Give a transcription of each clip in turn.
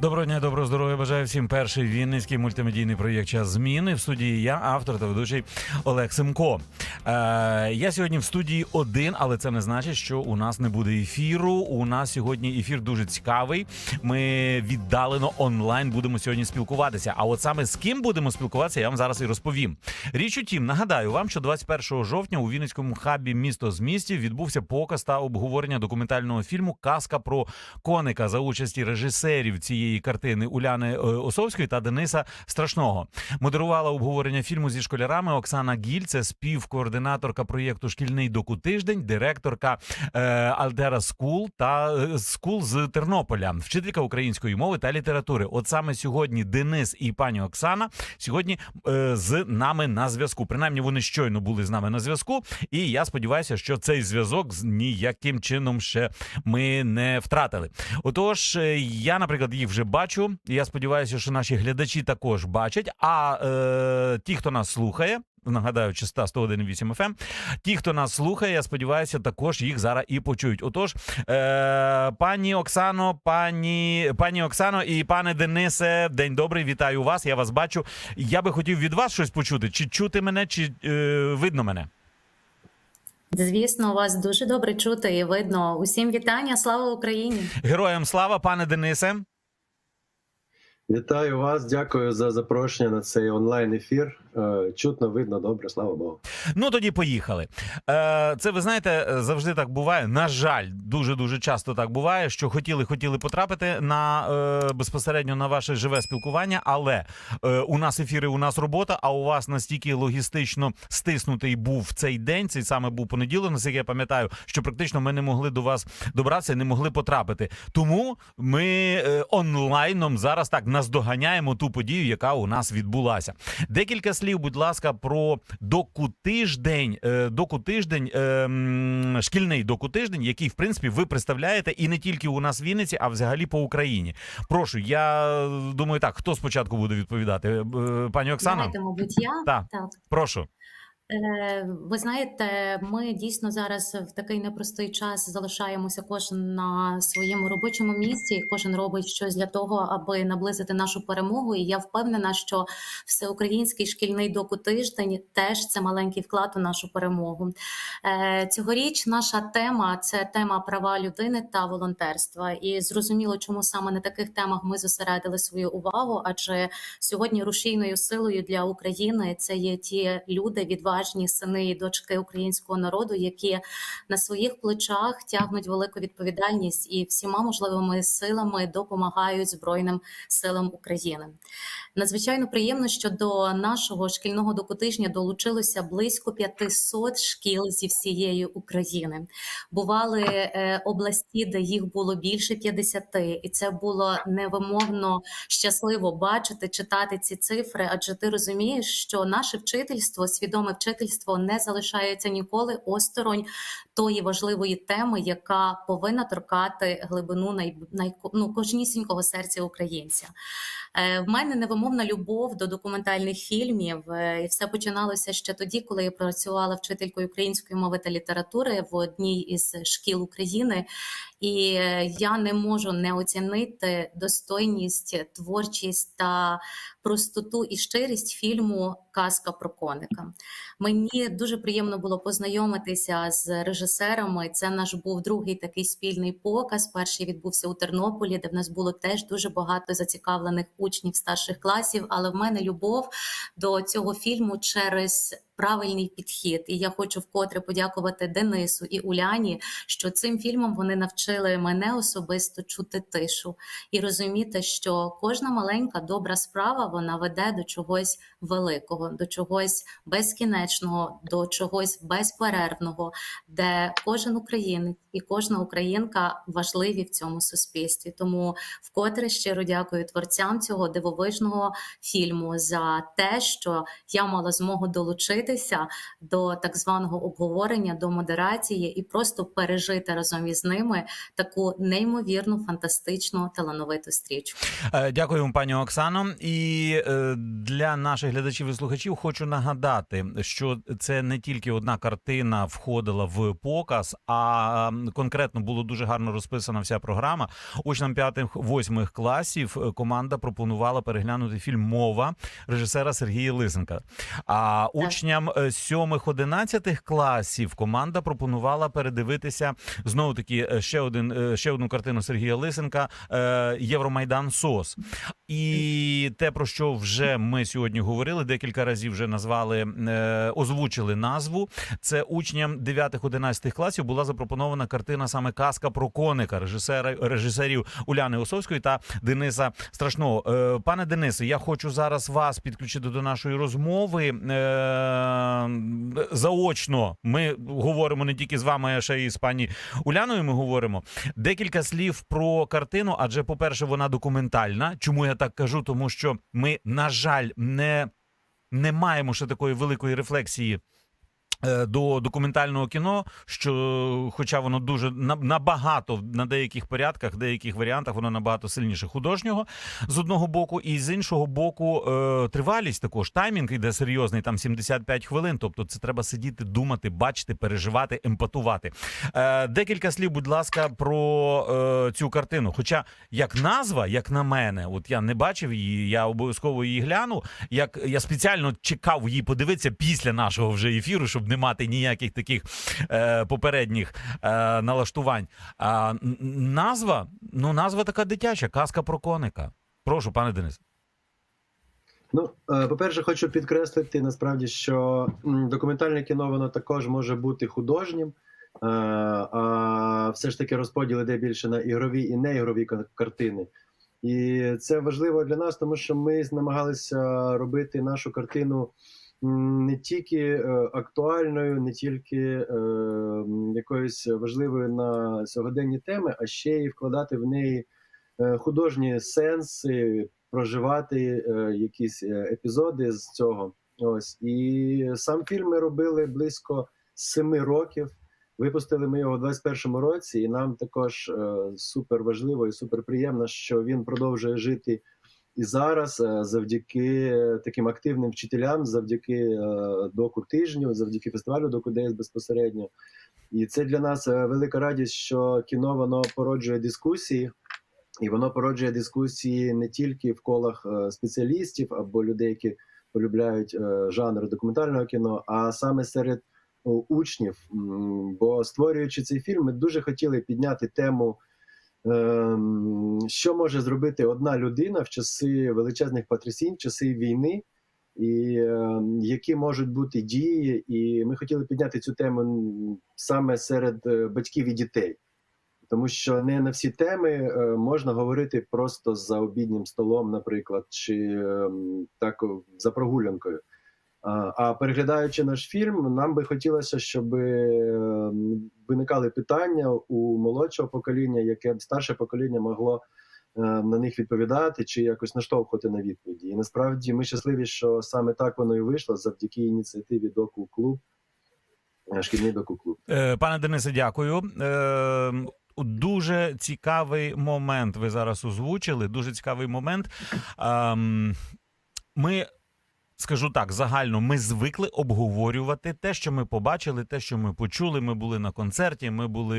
Доброго дня, доброго здоров'я. Бажаю всім перший вінницький мультимедійний проєкт час зміни. В студії я, автор та ведучий Олег Семко. Е, я сьогодні в студії один, але це не значить, що у нас не буде ефіру. У нас сьогодні ефір дуже цікавий. Ми віддалено онлайн будемо сьогодні спілкуватися. А от саме з ким будемо спілкуватися, я вам зараз і розповім. Річ у тім, нагадаю вам, що 21 жовтня у Вінницькому хабі місто з містів відбувся показ та обговорення документального фільму Казка про коника за участі режисерів цієї картини Уляни е, Осовської та Дениса Страшного. Модерувала обговорення фільму зі школярами Оксана Гіль, це співкоординаторка проєкту Шкільний докутиждень, директорка е, Альтера Скул та е, Скул з Тернополя, вчителька української мови та літератури. От саме сьогодні Денис і пані Оксана сьогодні з нами на зв'язку. Принаймні вони щойно були з нами на зв'язку, і я сподіваюся, що цей зв'язок з ніяким чином ще ми не втратили. Отож, я, наприклад, їх вже бачу. і Я сподіваюся, що наші глядачі також бачать. А е, ті, хто нас слухає. Нагадаю, частота 101,8 FM. Ті, хто нас слухає, я сподіваюся, також їх зараз і почують. Отож, е, пані Оксано, пані, пані Оксано і пане Денисе, день добрий, вітаю вас. Я вас бачу. Я би хотів від вас щось почути. Чи чути мене, чи е, видно мене? Звісно, вас дуже добре чути і видно. Усім вітання, слава Україні! Героям слава, пане Денисе. Вітаю вас, дякую за запрошення на цей онлайн ефір. Е, Чутно, видно, добре, слава Богу. Ну тоді поїхали. Е, це ви знаєте, завжди так буває. На жаль, дуже дуже часто так буває, що хотіли хотіли потрапити на е, безпосередньо на ваше живе спілкування, але у нас ефіри, у нас робота. А у вас настільки логістично стиснутий був цей день. Цей саме був понеділок, наскільки я пам'ятаю, що практично ми не могли до вас добратися, не могли потрапити. Тому ми онлайном зараз так наздоганяємо ту подію, яка у нас відбулася. Декілька слів, будь ласка, про докутиждень, е, докутиждень, е, шкільний докутиждень, який в принципі ви представляєте і не тільки у нас в Вінниці, а взагалі по Україні. Прошу, я думаю, так хто спочатку буде відповідати? Е, Пані Оксано, Давайте, мабуть, я Так. так. прошу. Е, Ви знаєте, ми дійсно зараз в такий непростий час залишаємося кожен на своєму робочому місці. Кожен робить щось для того, аби наблизити нашу перемогу. І я впевнена, що всеукраїнський шкільний докутиждень теж це маленький вклад у нашу перемогу. Е, Цьогоріч наша тема це тема права людини та волонтерства. І зрозуміло, чому саме на таких темах ми зосередили свою увагу, адже сьогодні рушійною силою для України це є ті люди, відважні сини і дочки українського народу, які на своїх плечах тягнуть велику відповідальність і всіма можливими силами допомагають Збройним силам України. Надзвичайно приємно, що до нашого шкільного докутижня долучилося близько 500 шкіл зі всієї України. Бували е, області, де їх було більше 50, і це було невимовно щасливо бачити, читати ці цифри. Адже ти розумієш, що наше вчительство, свідоме вчительство, не залишається ніколи осторонь тої важливої теми, яка повинна торкати глибину най, най, ну, кожнісінького серця українця. Е, В мене невимовна любов до документальних фільмів, е, і все починалося ще тоді, коли я працювала вчителькою української мови та літератури в одній із шкіл України. І е, я не можу не оцінити достойність, творчість та простоту і щирість фільму Казка про коника. Мені дуже приємно було познайомитися з режисерами. Це наш був другий такий спільний показ. Перший відбувся у Тернополі, де в нас було теж дуже багато зацікавлених учнів старших класів. Але в мене любов до цього фільму через правильний підхід. І я хочу вкотре подякувати Денису і Уляні, що цим фільмом вони навчили мене особисто чути тишу і розуміти, що кожна маленька добра справа вона веде до чогось великого, до чогось безкінечного, до чогось безперервного, де кожен українець і кожна українка важливі в цьому суспільстві. Тому вкотре щиро дякую творцям цього дивовижного фільму за те, що я мала змогу долучитися долучитися до так званого обговорення, до модерації і просто пережити разом із ними таку неймовірну, фантастичну талановиту стрічку. Е, Дякую, пані Оксано. І е, для наших глядачів і слухачів хочу нагадати, що це не тільки одна картина входила в показ, а конкретно було дуже гарно розписана вся програма. Учням п'ятих восьмих класів е, команда пропонувала переглянути фільм Мова режисера Сергія Лисенка. А учням е, сьомих одинадцятих класів команда пропонувала передивитися знову таки е, ще один е, ще одну картину Сергія Лисенка е, Євромайдан СОС. І те, про що вже ми сьогодні говорили, декілька разів вже назвали, е, озвучили назву. Це учням 9-11 класів була запропонована картина саме казка про коника режисера режисерів Уляни Осовської та Дениса Страшного. Е, пане Денисе, я хочу зараз вас підключити до нашої розмови. Е, заочно ми говоримо не тільки з вами, а ще і з пані Уляною. Ми говоримо декілька слів про картину. Адже, по-перше, вона документальна. Чому я так кажу? Тому що ми, на жаль, не, не маємо ще такої великої рефлексії. Е, До документального кіно, що, хоча воно дуже на- набагато на деяких порядках, деяких варіантах, воно набагато сильніше художнього з одного боку, і з іншого боку, е, тривалість також таймінг іде серйозний, там 75 хвилин. Тобто, це треба сидіти, думати, бачити, переживати, емпатувати. Е, декілька слів, будь ласка, про цю картину. Хоча як назва, як на мене, от я не бачив її, я обов'язково її гляну. Як я спеціально чекав її подивитися після нашого вже ефіру, щоб не мати ніяких таких е, попередніх е, налаштувань. А назва, ну назва така дитяча, казка про коника. Прошу, пане Денис. Ну, е, по-перше, хочу підкреслити насправді, що документальне кіно воно також може бути художнім, е, а все ж таки розподіл іде більше на ігрові і неігрові ка- картини. І це важливо для нас, тому що ми намагалися робити нашу картину не тільки е, актуальною, не тільки е, якоюсь важливою на сьогоденні теми, а ще й вкладати в неї е, художні сенси, проживати якісь епізоди з цього. Ось і сам фільм ми робили близько семи років. Випустили ми його у 21-му році, і нам також супер важливо і супер приємно, що він продовжує жити і зараз, е, завдяки таким активним вчителям, завдяки е, доку тижню, завдяки фестивалю доку Дейс безпосередньо. І це для нас е, велика радість, що кіно воно породжує дискусії, і воно породжує дискусії не тільки в колах е, спеціалістів або людей, які полюбляють е, жанр документального кіно, а саме серед учнів. Бо створюючи цей фільм, ми дуже хотіли підняти тему. Ем, Що може зробити одна людина в часи величезних потрясінь, в часи війни, і е, які можуть бути дії, і ми хотіли підняти цю тему саме серед е, батьків і дітей, тому що не на всі теми е, можна говорити просто за обіднім столом, наприклад, чи е, так за прогулянкою. А, переглядаючи наш фільм, нам би хотілося, щоб е, виникали питання у молодшого покоління, яке б старше покоління могло е, на них відповідати чи якось наштовхувати на відповіді. І насправді ми щасливі, що саме так воно і вийшло завдяки ініціативі Доку Клуб, е, шкільний Доку Клуб. Е, Пане Денисе, дякую. Е, Дуже цікавий момент ви зараз озвучили. Дуже цікавий момент. Ем, Ми. Скажу так, загально ми звикли обговорювати те, що ми побачили, те, що ми почули. Ми були на концерті, ми були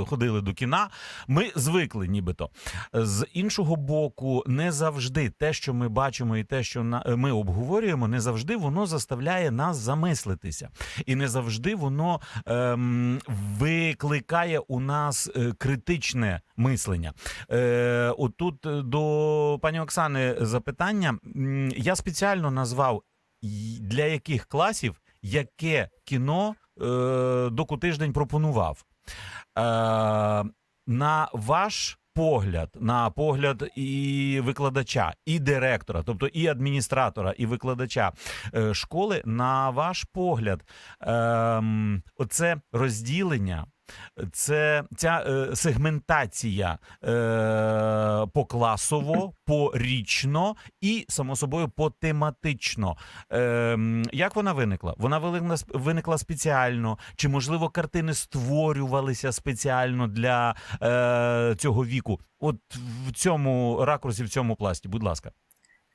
е, ходили до кіна. Ми звикли, нібито. З іншого боку, не завжди те, що ми бачимо, і те, що на ми обговорюємо, не завжди воно заставляє нас замислитися, і не завжди воно ем, викликає у нас е, критичне мислення. Е, отут е, до пані Оксани запитання. Я спеціально назвав й- для яких класів яке кіно е, доку тиждень пропонував. Е, на ваш погляд, на погляд і викладача, і директора, тобто і адміністратора, і викладача е, школи, на ваш погляд, ем, оце розділення Це ця е, сегментація е, покласово, порічно і само собою потематично. Е, як вона виникла? Вона виникла, виникла спеціально, чи можливо картини створювалися спеціально для е, цього віку? От в цьому ракурсі, в цьому пласті, будь ласка.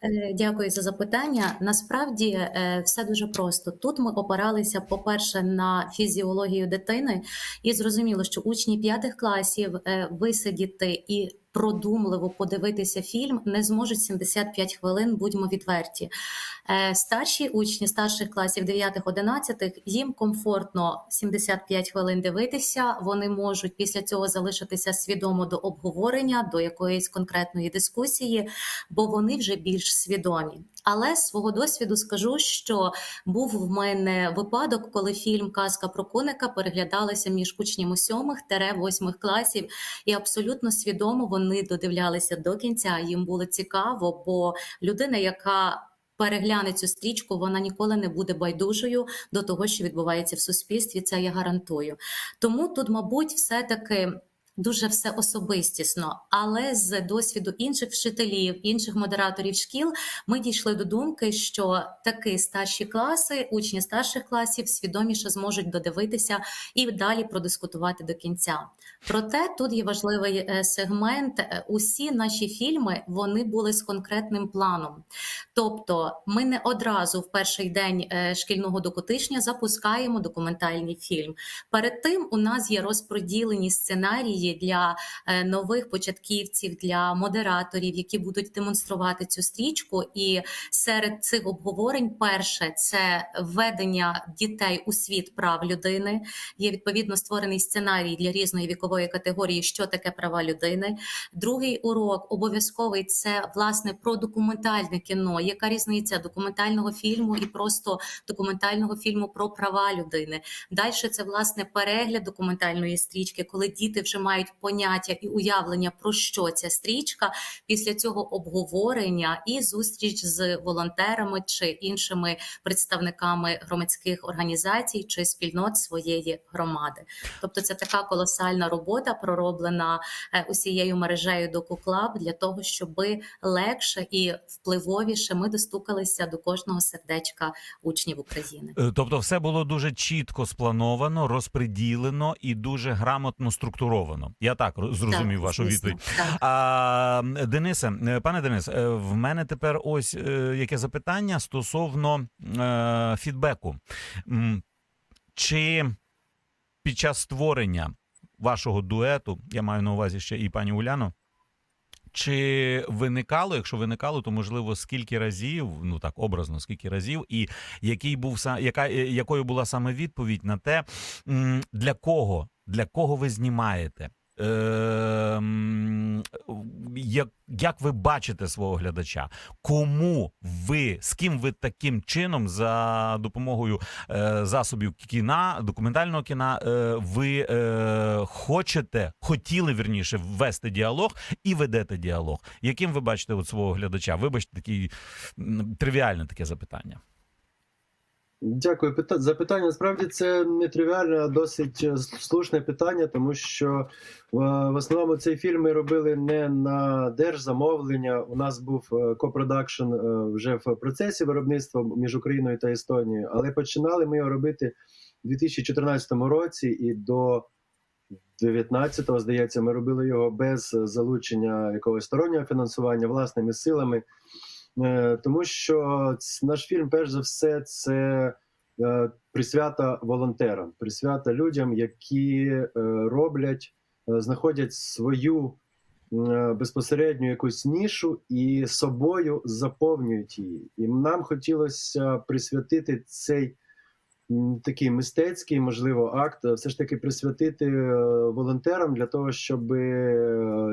Е, Дякую за запитання. Насправді е, все дуже просто. Тут ми опиралися, по-перше, на фізіологію дитини, і зрозуміло, що учні п'ятих класів е, висидіти і продумливо подивитися фільм не зможуть 75 хвилин, будьмо відверті. Е, Старші учні старших класів 9-11, їм комфортно 75 хвилин дивитися. Вони можуть після цього залишитися свідомо до обговорення, до якоїсь конкретної дискусії, бо вони вже більш свідомі. Але з свого досвіду скажу, що був в мене випадок, коли фільм Казка про коника переглядалася між учнями 7-8 класів, і абсолютно свідомо вони додивлялися до кінця. Їм було цікаво, бо людина, яка перегляне цю стрічку, вона ніколи не буде байдужою до того, що відбувається в суспільстві. Це я гарантую. Тому тут, мабуть, все-таки. Дуже все особистісно, але з досвіду інших вчителів, інших модераторів шкіл, ми дійшли до думки, що такі старші класи, учні старших класів свідоміше зможуть додивитися і далі продискутувати до кінця. Проте тут є важливий е, сегмент. Е, Усі наші фільми вони були з конкретним планом. Тобто, ми не одразу в перший день е, шкільного докутишня запускаємо документальний фільм. Перед тим у нас є розподілені сценарії для е, нових початківців, для модераторів, які будуть демонструвати цю стрічку. І серед цих обговорень, перше це введення дітей у світ прав людини. Є відповідно створений сценарій для різної вікової категорії, що таке права людини. Другий урок обов'язковий це власне про документальне кіно. Яка різниця документального фільму і просто документального фільму про права людини? Далі це власне перегляд документальної стрічки, коли діти вже мають поняття і уявлення про що ця стрічка. Після цього обговорення і зустріч з волонтерами чи іншими представниками громадських організацій чи спільнот своєї громади. Тобто, це така колосальна робота, пророблена е, усією мережею DocuClub для того, щоб легше і впливовіше ми достукалися до кожного сердечка учнів України. Е, Тобто, все було дуже чітко сплановано, розпреділено і дуже грамотно структуровано. Я так зрозумів Так, вашу звісно, відповідь. Так. А, Денисе, е, пане Денис, е, в мене тепер ось е, яке запитання стосовно е, фідбеку. Чи під час створення вашого дуету, я маю на увазі ще і пані Уляну, чи виникало, якщо виникало, то можливо скільки разів, ну так образно, скільки разів, і який був яка, якою була саме відповідь на те, для кого, для кого ви знімаєте? Ем, як, як ви бачите свого глядача? Кому ви з ким ви таким чином за допомогою е, засобів кіна, документального кіна, е, ви е, хочете, хотіли вірніше ввести діалог і ведете діалог? Яким ви бачите от свого глядача? Вибачте, такий тривіальне таке запитання. Дякую за питання. Насправді це не тривіальне, а досить е, слушне питання, тому що е, в основному цей фільм ми робили не на держзамовлення. У нас був е, копродакшн вже в процесі виробництва між Україною та Естонією, але починали ми його робити у 2014 році і до 19-го, здається, ми робили його без залучення якогось стороннього фінансування власними силами. Е, Тому що наш фільм, перш за все, це е, присвята волонтерам, присвята людям, які е, роблять, знаходять свою безпосередню якусь нішу і собою заповнюють її. І нам хотілося присвятити цей такий мистецький, можливо, акт, все ж таки присвятити волонтерам для того, щоб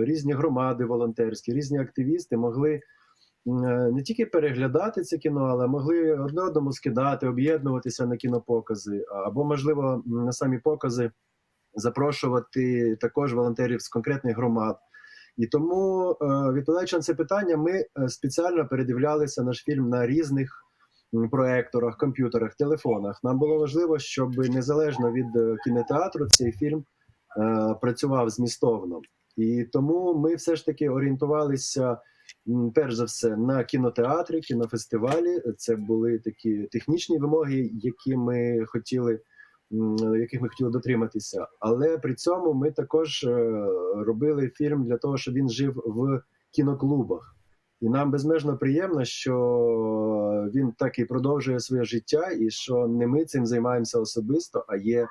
різні громади волонтерські, різні активісти могли не тільки переглядати це кіно, але могли одне одному скидати, об'єднуватися на кінопокази, або, можливо, на самі покази запрошувати також волонтерів з конкретних громад. І тому, е, відповідаючи на це питання, ми е, спеціально передивлялися наш фільм на різних проекторах, комп'ютерах, телефонах. Нам було важливо, щоб незалежно від е, кінотеатру цей фільм е, працював змістовно. І тому ми все ж таки орієнтувалися перш за все на кінотеатри, кінофестивалі. Це були такі технічні вимоги, які ми хотіли, яких ми хотіли дотриматися. Але при цьому ми також е, робили фільм для того, щоб він жив в кіноклубах. І нам безмежно приємно, що він так і продовжує своє життя, і що не ми цим займаємося особисто, а є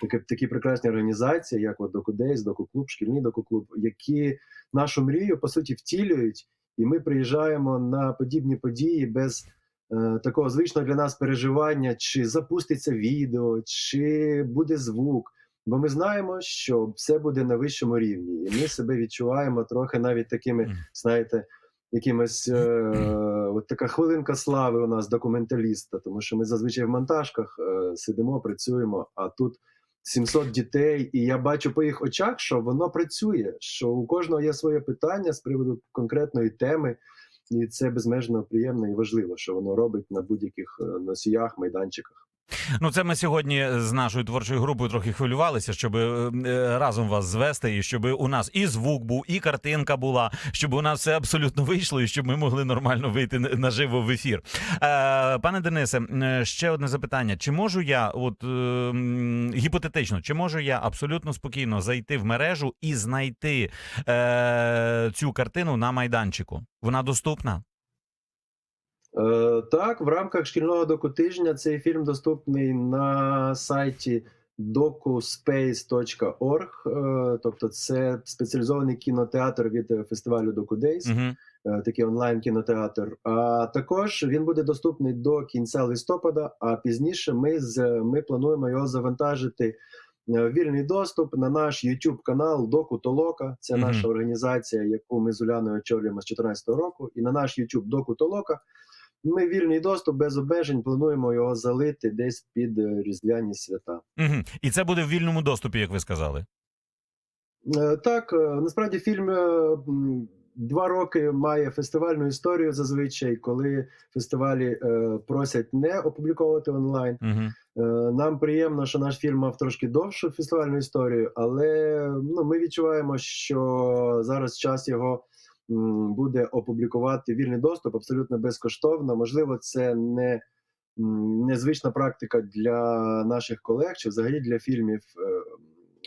такі, такі прекрасні організації, як от Докудейс, Докуклуб, шкільний Докуклуб, які нашу мрію по суті втілюють, і ми приїжджаємо на подібні події без е, такого звичного для нас переживання, чи запуститься відео, чи буде звук. Бо ми знаємо, що все буде на вищому рівні, і ми себе відчуваємо трохи навіть такими, знаєте, якимось е, от така хвилинка слави у нас документаліста, тому що ми зазвичай в монтажках е, сидимо, працюємо, а тут 700 дітей, і я бачу по їх очах, що воно працює, що у кожного є своє питання з приводу конкретної теми, і це безмежно приємно і важливо, що воно робить на будь-яких е, носіях, майданчиках. Ну, це ми сьогодні з нашою творчою групою трохи хвилювалися, щоб е, е, разом вас звести, і щоб у нас і звук був, і картинка була, щоб у нас все абсолютно вийшло, і щоб ми могли нормально вийти наживо в ефір. Е, пане Денисе, ще одне запитання: чи можу я, от гіпотетично, чи можу я абсолютно спокійно зайти в мережу і знайти цю картину на майданчику? Вона доступна? Е, так, в рамках шкільного докутижня цей фільм доступний на сайті docuspace.org, е, тобто це спеціалізований кінотеатр від фестивалю Докудейс, Угу. е, такий онлайн кінотеатр. А також він буде доступний до кінця листопада. А пізніше ми з ми плануємо його завантажити. Вільний доступ на наш YouTube канал Доку Толока. Це Мгм. наша організація, яку ми з Уляною очолюємо з 2014 року. І на наш YouTube Доку Толока ми вільний доступ без обмежень. Плануємо його залити десь під е, різдвяні свята. Угу. І це буде в вільному доступі, як ви сказали. Е, Так, е, насправді фільм два роки має фестивальну історію зазвичай, коли фестивалі просять не опубліковувати онлайн. Угу. Нам приємно, що наш фільм мав трошки довшу фестивальну історію, але ну, ми відчуваємо, що зараз час його буде опублікувати вільний доступ абсолютно безкоштовно. Можливо, це не незвична практика для наших колег чи взагалі для фільмів. е,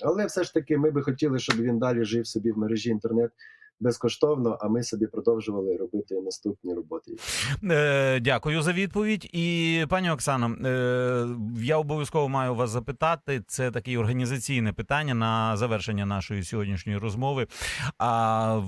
Але все ж таки, ми би хотіли, щоб він далі жив собі в мережі інтернет безкоштовно, а ми собі продовжували робити наступні роботи. Е, дякую за відповідь. І пані Оксано, е, я обов'язково маю вас запитати. Це таке організаційне питання на завершення нашої сьогоднішньої розмови. А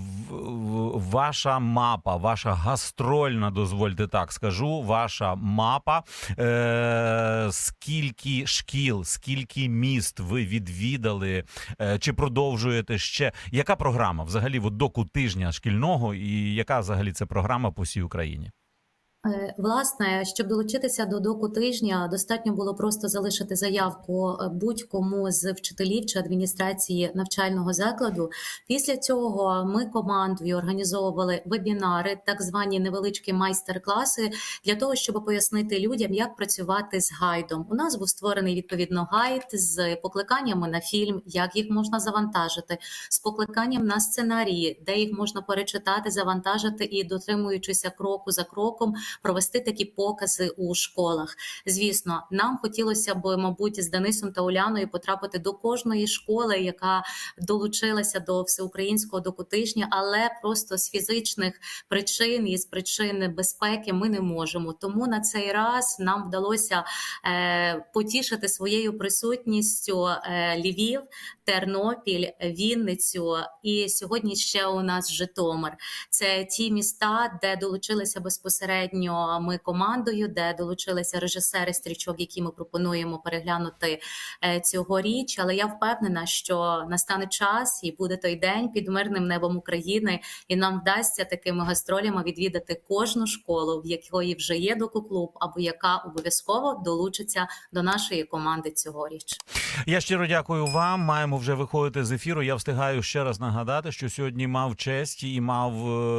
ваша мапа, ваша гастрольна, дозвольте так скажу, ваша мапа. Е, скільки шкіл, скільки міст ви відвідали, е, чи продовжуєте ще? Яка програма взагалі от доку тижня шкільного, і яка взагалі це програма по всій Україні? Е, Власне, щоб долучитися до доку тижня, достатньо було просто залишити заявку е, будь-кому з вчителів чи адміністрації навчального закладу. Після цього ми командою організовували вебінари, так звані невеличкі майстер-класи, для того, щоб пояснити людям, як працювати з гайдом. У нас був створений відповідно гайд з покликаннями на фільм, як їх можна завантажити, з покликанням на сценарії, де їх можна перечитати, завантажити і дотримуючися кроку за кроком провести такі покази у школах. Звісно, нам хотілося б, мабуть, з Денисом та Уляною потрапити до кожної школи, яка долучилася до всеукраїнського докутижня, але просто з фізичних причин і з причин безпеки ми не можемо. Тому на цей раз нам вдалося е, потішити своєю присутністю е, Львів, Тернопіль, Вінницю і сьогодні ще у нас Житомир. Це ті міста, де долучилися безпосередньо ми командою, де долучилися режисери стрічок, які ми пропонуємо переглянути е, цьогоріч. Але я впевнена, що настане час і буде той день під мирним небом України, і нам вдасться такими гастролями відвідати кожну школу, в якої вже є докуклуб, або яка обов'язково долучиться до нашої команди цьогоріч. Я щиро дякую вам. Маємо вже виходити з ефіру. Я встигаю ще раз нагадати, що сьогодні мав честь і мав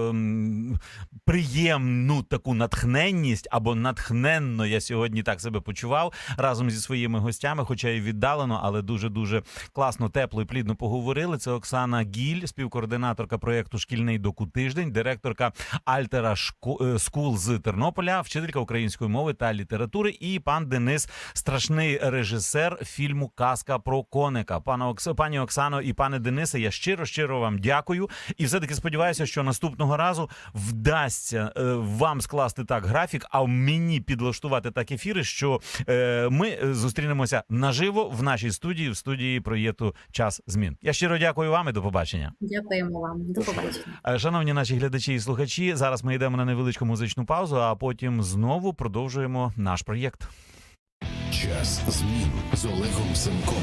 ем, приємну таку натхненність або натхненно я сьогодні так себе почував разом зі своїми гостями, хоча і віддалено, але дуже дуже класно, тепло і плідно поговорили. Це Оксана Гіль, співкоординаторка проєкту Шкільний доку тиждень, директорка Альтера е, Скул з Тернополя, вчителька української мови та літератури, і пан Денис, страшний режисер фільму Казка про коника. Пане Окс... пані Оксано і пане Денисе, я щиро щиро вам дякую. І все таки сподіваюся, що наступного разу вдасться е, вам скласти так графік, а мені підлаштувати так ефіри, що е, ми е, зустрінемося наживо в нашій студії, в студії проєкту Час змін. Я щиро дякую вам і до побачення. Дякуємо вам. До побачення. Е, Шановні наші глядачі і слухачі, зараз ми йдемо на невеличку музичну паузу, а потім знову продовжуємо наш проєкт. Час змін з Олегом Семком.